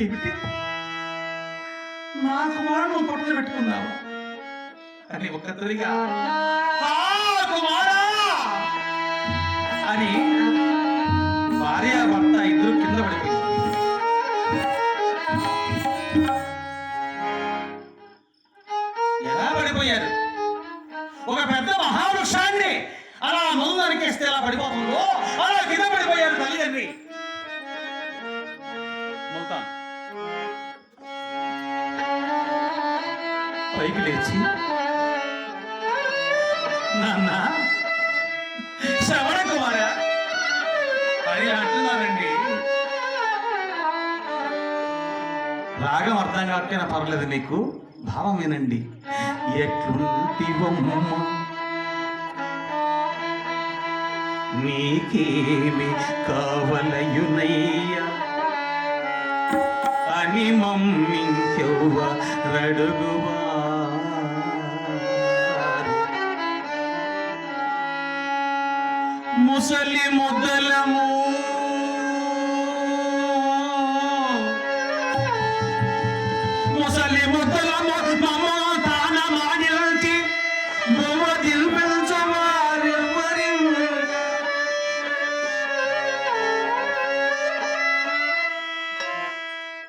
ఏమిటి? నా కుమారుడు నువ్వు పెట్టుకున్నావు అని ఒక్కసారిగా కుమారా!" అని భార్య భర్త ఇద్దరు కింద పడిపోయింది ఎలా పడిపోయారు? ఒక పెద్ద మహావృక్షాన్ని అలా ముందు నరికేస్తే ఎలా పడిపోతుందో అలా కింద ముల్తాన్ పైకి లేచి నాన్న శ్రవణ కుమార అని అంటున్నానండి రాగం అర్థం కాకపోయినా పర్లేదు నీకు భావం వినండి. ఎట్లుంటివమ్మ. నీకేమి కావలయునై అని మమ్మింకెవ్వ రడుగువా. ముసలి ముద్దలము. ముసలి ముద్దలము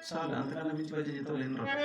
ಸಾಲ ಅಂತ ನಾನು ಮಿಂಚುವಲ್ಲಿ ತೋಲೆಂದ್ರು